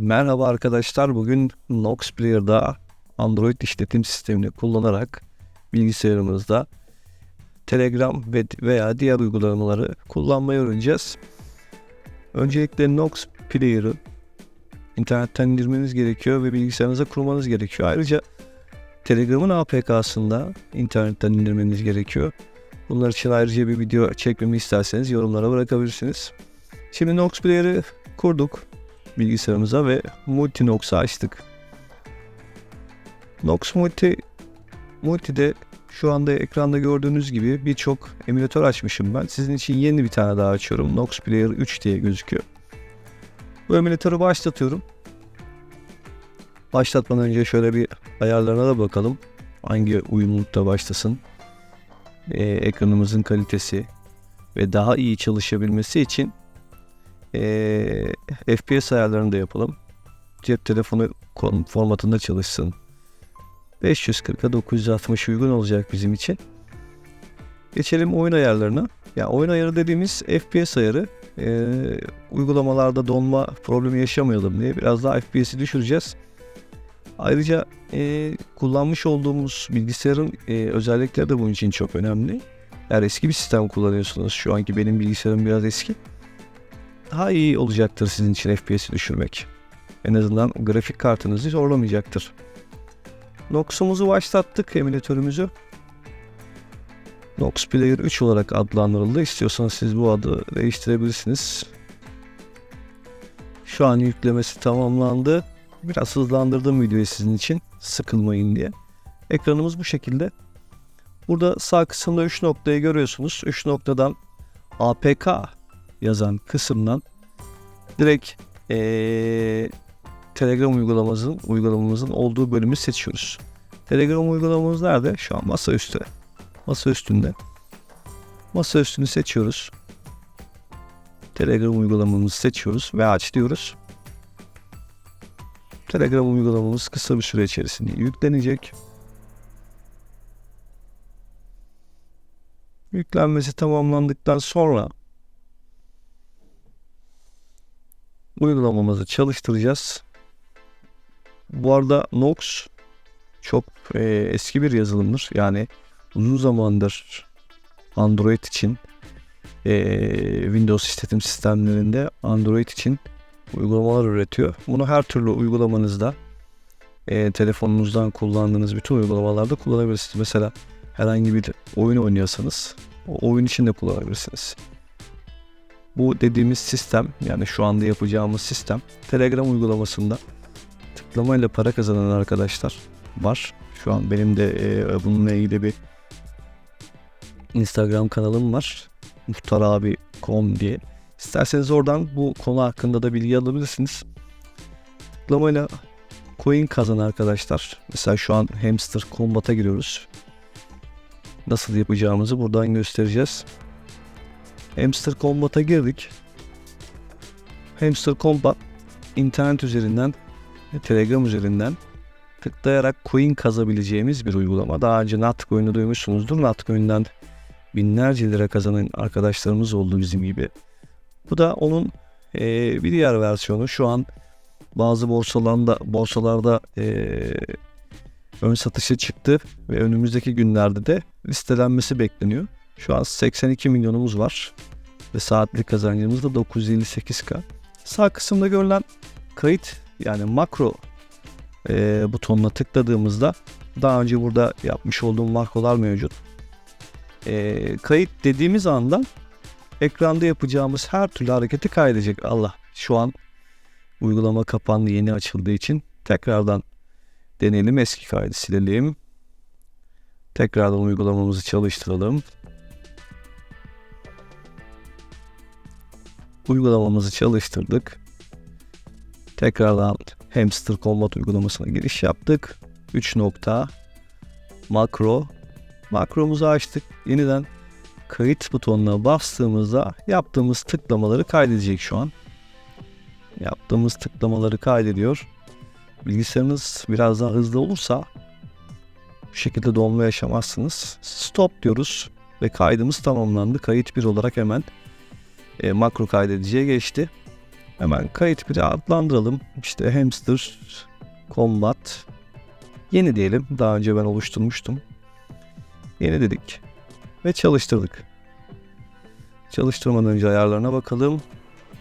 Merhaba arkadaşlar. Bugün Nox Player'da Android işletim sistemini kullanarak bilgisayarımızda Telegram ve veya diğer uygulamaları kullanmayı öğreneceğiz. Öncelikle Nox Player'ı internetten indirmeniz gerekiyor ve bilgisayarınıza kurmanız gerekiyor. Ayrıca Telegram'ın APK'sında internetten indirmeniz gerekiyor. Bunlar için ayrıca bir video çekmemi isterseniz yorumlara bırakabilirsiniz. Şimdi Nox Player'ı kurduk bilgisayarımıza ve Multinox'u açtık. Nox Multi Multi'de şu anda ekranda gördüğünüz gibi birçok emülatör açmışım ben. Sizin için yeni bir tane daha açıyorum. Nox Player 3 diye gözüküyor. Bu emülatörü başlatıyorum. Başlatmadan önce şöyle bir ayarlarına da bakalım. Hangi uyumlulukta başlasın. Ee, ekranımızın kalitesi ve daha iyi çalışabilmesi için ee, FPS ayarlarını da yapalım. Cep telefonu formatında çalışsın. 540'a 960 uygun olacak bizim için. Geçelim oyun ayarlarına. Ya oyun ayarı dediğimiz FPS ayarı. Ee, uygulamalarda donma problemi yaşamayalım diye biraz daha FPS'i düşüreceğiz. Ayrıca e, kullanmış olduğumuz bilgisayarın e, özellikleri de bunun için çok önemli. Eğer eski bir sistem kullanıyorsunuz, şu anki benim bilgisayarım biraz eski daha iyi olacaktır sizin için FPS'i düşürmek. En azından grafik kartınızı zorlamayacaktır. Nox'umuzu başlattık emülatörümüzü. Nox Player 3 olarak adlandırıldı. İstiyorsanız siz bu adı değiştirebilirsiniz. Şu an yüklemesi tamamlandı. Biraz hızlandırdım videoyu sizin için sıkılmayın diye. Ekranımız bu şekilde. Burada sağ kısımda 3 noktayı görüyorsunuz. 3 noktadan APK yazan kısımdan direkt ee, Telegram uygulamamızın uygulamamızın olduğu bölümü seçiyoruz. Telegram uygulamamız nerede? Şu an masaüstü. Masa üstünde. Masa üstünü seçiyoruz. Telegram uygulamamızı seçiyoruz ve aç diyoruz. Telegram uygulamamız kısa bir süre içerisinde yüklenecek. Yüklenmesi tamamlandıktan sonra uygulamamızı çalıştıracağız. Bu arada Nox çok e, eski bir yazılımdır. Yani uzun zamandır Android için e, Windows işletim sistemlerinde Android için uygulamalar üretiyor. Bunu her türlü uygulamanızda e, telefonunuzdan kullandığınız bütün uygulamalarda kullanabilirsiniz. Mesela herhangi bir oyun oynuyorsanız o oyun için de kullanabilirsiniz. Bu dediğimiz sistem yani şu anda yapacağımız sistem Telegram uygulamasında tıklamayla para kazanan arkadaşlar var. Şu an benim de e, bununla ilgili bir Instagram kanalım var. muhtarabi.com diye. İsterseniz oradan bu konu hakkında da bilgi alabilirsiniz. Tıklamayla coin kazan arkadaşlar. Mesela şu an Hamster Combat'a giriyoruz. Nasıl yapacağımızı buradan göstereceğiz. Hamster Combat'a girdik. Hamster Combat internet üzerinden Telegram üzerinden tıklayarak coin kazabileceğimiz bir uygulama. Daha önce Natcoin'i duymuşsunuzdur. Natcoin'den binlerce lira kazanan arkadaşlarımız oldu bizim gibi. Bu da onun e, bir diğer versiyonu. Şu an bazı borsalarda borsalarda e, ön satışa çıktı ve önümüzdeki günlerde de listelenmesi bekleniyor. Şu an 82 milyonumuz var ve saatlik kazancımız da 958k. Sağ kısımda görülen kayıt yani makro e, butonuna tıkladığımızda daha önce burada yapmış olduğum makrolar mevcut. E, kayıt dediğimiz anda ekranda yapacağımız her türlü hareketi kaydedecek. Allah şu an uygulama kapandı yeni açıldığı için tekrardan deneyelim eski kaydı silelim. Tekrardan uygulamamızı çalıştıralım. Uygulamamızı çalıştırdık. Tekrardan Hamster Combat uygulamasına giriş yaptık. 3 nokta makro. Makromuzu açtık. Yeniden kayıt butonuna bastığımızda yaptığımız tıklamaları kaydedecek şu an. Yaptığımız tıklamaları kaydediyor. Bilgisayarınız biraz daha hızlı olursa bu şekilde donma yaşamazsınız. Stop diyoruz ve kaydımız tamamlandı. Kayıt bir olarak hemen e, makro kaydediciye geçti. Hemen kayıt biri adlandıralım. İşte hamster combat yeni diyelim. Daha önce ben oluşturmuştum. Yeni dedik ve çalıştırdık. Çalıştırmadan önce ayarlarına bakalım.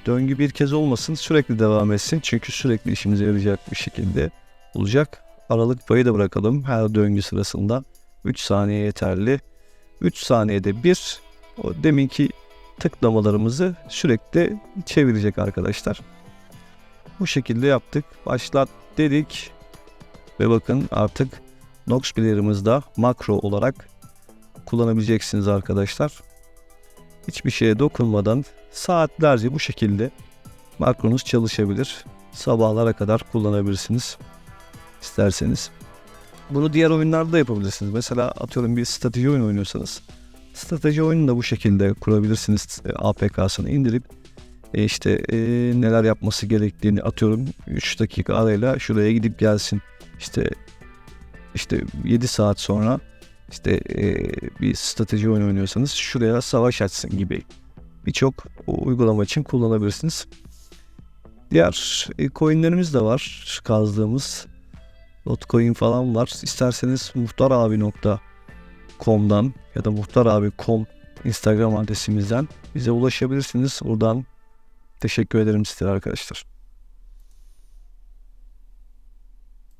Döngü bir kez olmasın sürekli devam etsin. Çünkü sürekli işimize yarayacak bir şekilde olacak. Aralık payı da bırakalım her döngü sırasında. 3 saniye yeterli. 3 saniyede bir o deminki tıklamalarımızı sürekli çevirecek arkadaşlar. Bu şekilde yaptık. Başlat dedik. Ve bakın artık Nox Player'ımızda makro olarak kullanabileceksiniz arkadaşlar. Hiçbir şeye dokunmadan saatlerce bu şekilde makronuz çalışabilir. Sabahlara kadar kullanabilirsiniz isterseniz. Bunu diğer oyunlarda da yapabilirsiniz. Mesela atıyorum bir strateji oyunu oynuyorsanız strateji oyunu da bu şekilde kurabilirsiniz. E, APK'sını indirip e, işte e, neler yapması gerektiğini atıyorum 3 dakika arayla şuraya gidip gelsin. İşte işte 7 saat sonra işte e, bir strateji oyunu oynuyorsanız şuraya savaş açsın gibi birçok uygulama için kullanabilirsiniz. Diğer e, coinlerimiz de var kazdığımız. Lotcoin falan var. İsterseniz muhtarabi.com'dan ya da muhtarabi.com Instagram adresimizden bize ulaşabilirsiniz. Buradan teşekkür ederim size arkadaşlar.